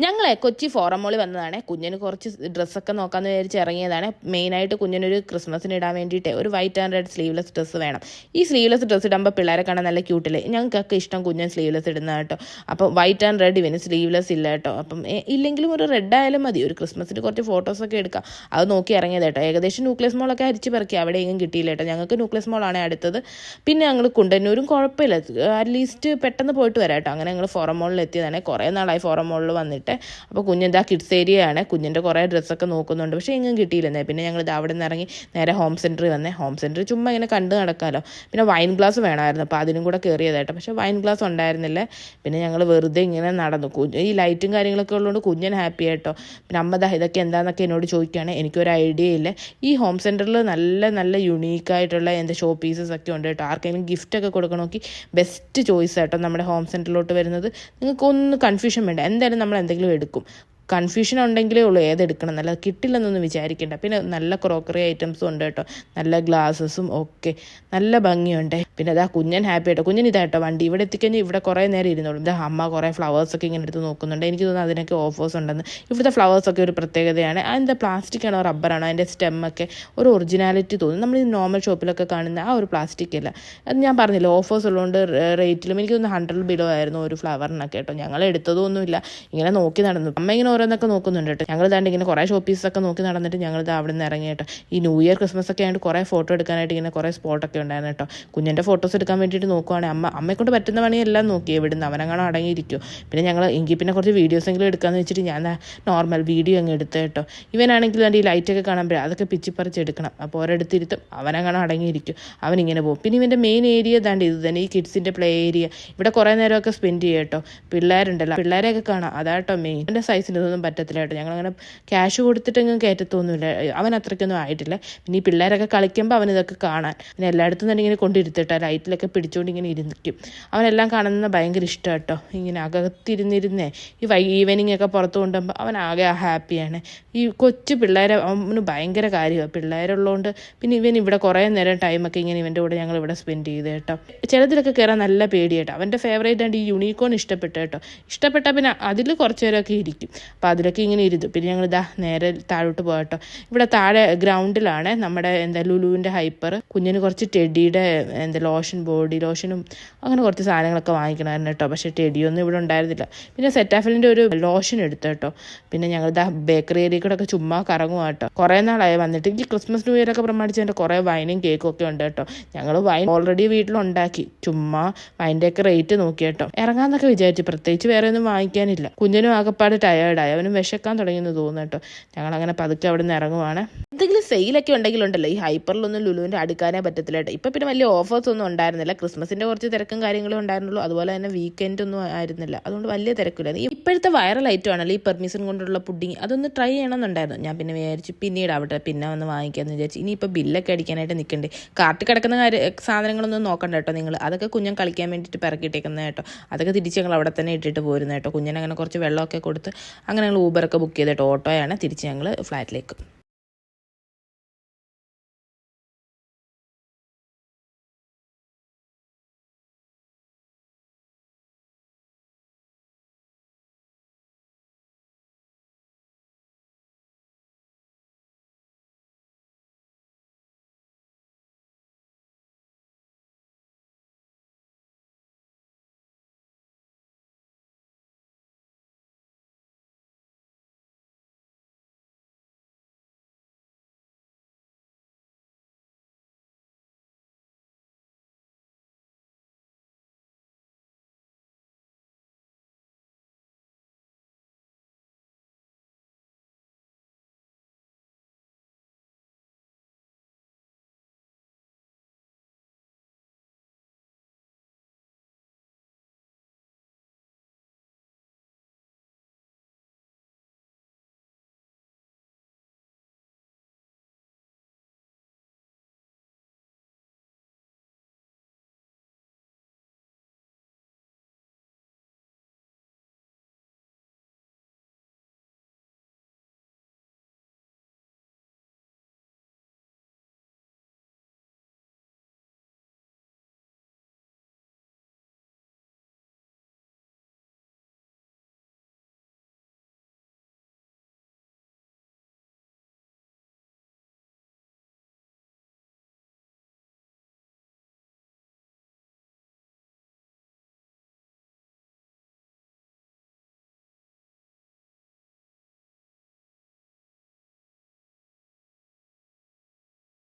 ഞങ്ങളെ കൊച്ചി ഫോറം മോളിൽ വന്നതാണ്. കുഞ്ഞിന് കുറച്ച് ഡ്രസ്സൊക്കെ നോക്കാമെന്ന് വിചാരിച്ച് ഇറങ്ങിയതാണ്. മെയിനായിട്ട് കുഞ്ഞിനൊരു ക്രിസ്മസിന് ഇടാൻ വേണ്ടിയിട്ട് ഒരു white and red sleeveless dress വേണം. ഈ സ്ലീവ്ലെസ് ഡ്രസ്സ് ഇടുമ്പോൾ പിള്ളേരെ കാണാൻ നല്ല ക്യൂട്ടില്ലേ ഞങ്ങൾക്കൊക്കെ ഇഷ്ടം കുഞ്ഞൻ സ്ലീവ്ലെസ് ഇടുന്ന കേട്ടോ. അപ്പോൾ വൈറ്റ് ആൻഡ് റെഡ് ഇവന് സ്ലീവ്ലെസ് ഇല്ല കേട്ടോ. അപ്പം ഇല്ലെങ്കിലും ഒരു റെഡ് ആയാലും മതി. ഒരു ക്രിസ്മസിന് കുറച്ച് ഫോട്ടോസൊക്കെ എടുക്കാം. അത് നോക്കി ഇറങ്ങിയത് കേട്ടോ. ഏകദേശം ന്യൂക്ലിയസ് മോളൊക്കെ അരിച്ച് പെറുക്കി. അവിടെ എങ്ങും കിട്ടിയില്ല കേട്ടോ. ഞങ്ങൾക്ക് ന്യൂക്ലിയസ് മോളാണ് അടുത്തത്. പിന്നെ ഞങ്ങൾ കുണ്ടന്നൂരും കുഴപ്പമില്ല. അറ്റ്ലീസ്റ്റ് പെട്ടെന്ന് പോയിട്ട് വരാം കേട്ടോ. അങ്ങനെ ഞങ്ങൾ ഫോറം മോളിൽ എത്തിയതാണ്. കുറേ നാളായി ഫോറം മോളിൽ വന്നിട്ട്. അപ്പോൾ കുഞ്ഞെന്താ കിഡ്സ് ഏരിയയാണ് കുഞ്ഞിന്റെ കുറേ ഡ്രസ്സൊക്കെ നോക്കുന്നുണ്ട്. പക്ഷേ എങ്ങും കിട്ടിയില്ലെന്നേ. പിന്നെ ഞങ്ങൾ ഇത് അവിടെ നിന്ന് ഇറങ്ങി നേരെ ഹോം സെന്ററിൽ വന്നേ. ഹോം സെന്റർ ചുമ്മാ ഇങ്ങനെ കണ്ട് നടക്കാമല്ലോ പിന്നെ വൈൻ ഗ്ലാസ് വേണമായിരുന്നു. അപ്പോൾ അതിനും കൂടെ കയറിയതായിട്ട് പക്ഷേ വൈൻ ഗ്ലാസ് ഉണ്ടായിരുന്നില്ല. പിന്നെ ഞങ്ങൾ വെറുതെ ഇങ്ങനെ നടന്നു. ഈ ലൈറ്റും കാര്യങ്ങളൊക്കെ ഉള്ളതുകൊണ്ട് കുഞ്ഞൻ ഹാപ്പി ആയിട്ടോ. പിന്നെ അമ്മ ദാ ഇതൊക്കെ എന്താണെന്നൊക്കെ എന്നോട് ചോദിക്കുകയാണ്. എനിക്കൊരു ഐഡിയ ഇല്ല. ഈ ഹോം സെന്ററിൽ നല്ല നല്ല യുണീക്കായിട്ടുള്ള എന്താ ഷോ പീസസ് ഒക്കെ ഉണ്ട് കേട്ടോ. ആർക്കെങ്കിലും ഗിഫ്റ്റൊക്കെ കൊടുക്കണമെങ്കിൽ ബെസ്റ്റ് ചോയ്സ് ആട്ടോ നമ്മുടെ ഹോം സെന്ററിലോട്ട് വരുന്നത്. നിങ്ങൾക്കൊന്നും കൺഫ്യൂഷൻ വേണ്ട. എന്തായാലും നമ്മൾ എന്തെങ്കിലും എടുക്കും. കൺഫ്യൂഷൻ ഉണ്ടെങ്കിലേ ഉള്ളൂ ഏതെടുക്കണം നല്ല കിട്ടില്ലെന്നൊന്നും വിചാരിക്കേണ്ട. പിന്നെ നല്ല ക്രോക്കറി ഐറ്റംസും ഉണ്ട് കേട്ടോ. നല്ല ഗ്ലാസ്സസും ഒക്കെ. നല്ല ഭംഗിയുണ്ട്. പിന്നെ അതാ കുഞ്ഞൻ ഹാപ്പി ആയിട്ടോ. കുഞ്ഞൻ ഇതായിട്ടോ വണ്ടി ഇവിടെ എത്തിക്കഴിഞ്ഞാൽ ഇവിടെ കുറേ നേരം ഇരുന്നോളും. ഇതാ അമ്മ കുറേ ഫ്ലവേഴ്സൊക്കെ ഇങ്ങനെ എടുത്ത് നോക്കുന്നുണ്ട്. എനിക്ക് തോന്നുന്നു അതിനൊക്കെ ഓഫേഴ്സ് ഉണ്ടെന്ന്. ഇവിടുത്തെ ഫ്ലവേഴ്സൊക്കെ ഒരു പ്രത്യേകതയാണ്. അതിന്റെ പ്ലാസ്റ്റിക് ആണോ റബ്ബറാണോ അതിന്റെ സ്റ്റെമ്മൊക്കെ ഒരു ഒറിജിനാലിറ്റി തോന്നും. നമ്മൾ ഈ നോർമൽ ഷോപ്പിലൊക്കെ കാണുന്ന ആ ഒരു പ്ലാസ്റ്റിക് അല്ല. അത് ഞാൻ പറഞ്ഞില്ല ഓഫേഴ്സ് ഉള്ളതുകൊണ്ട് റേറ്റിലും എനിക്ക് തോന്നുന്നു ഹൺഡ്രഡ് ബിലോ ആയിരുന്നു ഒരു ഫ്ലവറിനൊക്കെ കേട്ടോ. ഞങ്ങൾ എടുത്തതൊന്നുമില്ല ഇങ്ങനെ നോക്കി നടന്നു. അമ്മ ഇങ്ങനെ ഓരോന്നൊക്കെ നോക്കുന്നുണ്ട് കേട്ടോ. ഞങ്ങൾ ഇതാണ്ട് ഇങ്ങനെ കുറേ ഷോപ്പീസൊക്കെ നോക്കി നടന്നിട്ട് ഞങ്ങൾ ഇത് അവിടെ നിന്ന് ഇറങ്ങി കേട്ടോ. ഈ ന്യൂ ഇയർ ക്രിസ്മസ് ഒക്കെ ആയിട്ട് കുറേ ഫോട്ടോ എടുക്കാനായിട്ട് ഇങ്ങനെ കുറേ സ്പോട്ടൊക്കെ ഉണ്ടായിരുന്നു കേട്ടോ. കുഞ്ഞിന്റെ ഫോട്ടോസ് എടുക്കാൻ വേണ്ടിയിട്ട് നോക്കുവാണെങ്കിൽ അമ്മ അമ്മയെക്കൊണ്ട് പറ്റുന്ന പണി എല്ലാം നോക്കി എവിടുന്ന് അവനങ്ങനെ അടങ്ങിയിരിക്കും പിന്നെ ഞങ്ങൾ എങ്കിൽ പിന്നെ കുറച്ച് വീഡിയോസ് എങ്കിലും എടുക്കാമെന്ന് വെച്ചിട്ട് ഞാൻ നോർമൽ വീഡിയോ അങ്ങ് എടുത്ത് കേട്ടോ. ഇവനാണെങ്കിൽ അതിന്റെ ഈ ലൈറ്റൊക്കെ കാണുമ്പോൾ അതൊക്കെ പിച്ചിപ്പറിച്ച് എടുക്കണം. അപ്പോൾ ഒരിടത്തിരുത്തും അവനങ്ങനെ അടങ്ങിയിരിക്കും അവനിങ്ങനെ പോകും പിന്നെ ഇവന്റെ മെയിൻ ഏരിയ ദാണ്ട് ഇത് തന്നെ ഈ കിഡ്സിന്റെ പ്ലേ ഏരിയ ഇവിടെ കുറേ നേരമൊക്കെ സ്പെൻഡ് ചെയ്യാം കേട്ടോ. പിള്ളേരുണ്ടല്ലോ. പിള്ളേരെയൊക്കെ കാണാം. അതാട്ടോ മെയിൻ എന്റെ ഇതൊന്നും പറ്റത്തില്ല കേട്ടോ. ഞങ്ങളങ്ങനെ ക്യാഷ് കൊടുത്തിട്ടെങ്കിലും കയറ്റത്തൊന്നുമില്ല അവൻ അത്രയ്ക്കൊന്നും ആയിട്ടില്ല. പിന്നെ ഈ പിള്ളേരൊക്കെ കളിക്കുമ്പോൾ അവൻ ഇതൊക്കെ കാണാൻ. പിന്നെ എല്ലായിടത്തും തന്നെ ഇങ്ങനെ കൊണ്ടിരുത്തിട്ട് ലൈറ്റിലൊക്കെ പിടിച്ചുകൊണ്ട് ഇങ്ങനെ ഇരുന്നിക്കും അവനെല്ലാം കാണുന്ന ഭയങ്കര ഇഷ്ടം കേട്ടോ. ഇങ്ങനെ അകത്തിരുന്നിരുന്നേ. ഈ വൈ ഈവനിങ് ഒക്കെ പുറത്ത് കൊണ്ടുപോകുമ്പോൾ അവൻ ആകെ ഹാപ്പിയാണ് ഈ കൊച്ചു പിള്ളേരെ അവന് ഭയങ്കര കാര്യമാണ് പിള്ളേരുള്ളതുകൊണ്ട് പിന്നെ ഇവൻ ഇവിടെ കുറേ നേരം ടൈമൊക്കെ ഇങ്ങനെ ഇവന്റെ കൂടെ ഞങ്ങൾ ഇവിടെ സ്പെൻഡ് ചെയ്ത് കേട്ടോ. ചിലതിലൊക്കെ കയറാൻ നല്ല പേടിയാട്ടോ അവന്റെ ഫേവറേറ്റ് ആയിട്ട് ഈ യൂണിക്കോൺ ഇഷ്ടപ്പെട്ടു കേട്ടോ. ഇഷ്ടപ്പെട്ടാൽ പിന്നെ അതിൽ കുറച്ച് പേരൊക്കെ ഇരിക്കും. അപ്പോൾ അതിലൊക്കെ ഇങ്ങനെ ഇരുന്നു പിന്നെ ഞങ്ങൾ ഇതാ നേരെ താഴോട്ട് പോകട്ടോ ഇവിടെ താഴെ ഗ്രൗണ്ടിലാണ് നമ്മുടെ എന്താ ലുലുവിന്റെ ഹൈപ്പർ. കുഞ്ഞിന് കുറച്ച് ടെഡിയുടെ എന്താ ലോഷൻ ബോഡി ലോഷനും അങ്ങനെ കുറച്ച് സാധനങ്ങളൊക്കെ വാങ്ങിക്കണമായിരുന്നു കേട്ടോ പക്ഷേ ടെഡിയൊന്നും ഇവിടെ ഉണ്ടായിരുന്നില്ല. പിന്നെ സെറ്റാഫിലിന്റെ ഒരു ലോഷൻ എടുത്തു കേട്ടോ പിന്നെ ഞങ്ങൾ ഇതാ ബേക്കറി ഏരിയ ഒക്കെ ചുമ്മാ കറങ്ങുക കേട്ടോ കുറേ നാളായി വന്നിട്ട്. എനിക്ക് ക്രിസ്മസ് ന്യൂ ഇയറൊക്കെ പ്രമാണിച്ച് എന്റെ കുറേ വൈനും കേക്കും ഒക്കെ ഉണ്ട് കേട്ടോ ഞങ്ങൾ വൈൻ ഓൾറെഡി വീട്ടിലുണ്ടാക്കി. ചുമ്മാ വൈന്റെ ഒക്കെ റേറ്റ് നോക്കി കേട്ടോ ഇറങ്ങാന്നൊക്കെ വിചാരിച്ചു. പ്രത്യേകിച്ച് വേറെ ഒന്നും വാങ്ങിക്കാനില്ല. കുഞ്ഞിനും ആകെപ്പാട് ടയേർഡായി അവനും വിശക്കാൻ തുടങ്ങിയെന്ന് തോന്നുന്നു കേട്ടോ. ഞങ്ങൾ അങ്ങനെ പതുക്കെ അവിടെ നിന്ന് ഇറങ്ങുവാണ്. എന്തെങ്കിലും സെയിലൊക്കെ ഉണ്ടെങ്കിലുണ്ടല്ലോ ഈ ഹൈപ്പറിലൊന്നും ലുലുവിന്റെ അടുക്കാനേ പറ്റത്തില്ല കേട്ടോ. ഇപ്പം പിന്നെ വലിയ ഓഫേഴ്സ് ഒന്നും ഉണ്ടായിരുന്നില്ല. ക്രിസ്മസിന്റെ കുറച്ച് തിരക്കും കാര്യങ്ങളും ഉണ്ടായിരുന്നുള്ളൂ. അതുപോലെ തന്നെ വീക്കെൻഡ് ഒന്നും ആയിരുന്നില്ല. അതുകൊണ്ട് വലിയ തിരക്കില്ലായിരുന്നു ഇപ്പോഴത്തെ വൈറൽ ഐറ്റം ആണല്ലോ ഈ പെർമിഷൻ കൊണ്ടുള്ള പുഡിങ് അതൊന്ന് ട്രൈ ചെയ്യണമെന്നുണ്ടായിരുന്നു. ഞാൻ പിന്നെ വിചാരിച്ചു പിന്നീട് അവിടെ പിന്നെ വന്ന് വാങ്ങിക്കാമെന്ന് വിചാരിച്ചു. ഇനിയിപ്പോൾ ബില്ലൊക്കെ അടിക്കാനായിട്ട് നിൽക്കണ്ടേ കാർട്ട് കിടക്കുന്ന കാര്യ സാധനങ്ങളൊന്നും നോക്കണ്ട കേട്ടോ നിങ്ങൾ. അതൊക്കെ കുഞ്ഞൻ കളിക്കാൻ വേണ്ടിയിട്ട് പിറക്കിയിട്ടേക്കുന്നത് കേട്ടോ. അതൊക്കെ തിരിച്ച് ഞങ്ങൾ അവിടെ തന്നെ ഇട്ടിട്ട് പോരുന്ന കേട്ടോ. കുഞ്ഞൻ അങ്ങനെ കുറച്ച് വെള്ളമൊക്കെ കൊടുത്ത് അങ്ങനെ ഞങ്ങൾ ഊബറൊക്കെ ബുക്ക് ചെയ്തിട്ട് ഓട്ടോയാണ് തിരിച്ച് ഞങ്ങൾ ഫ്ലാറ്റിലേക്ക്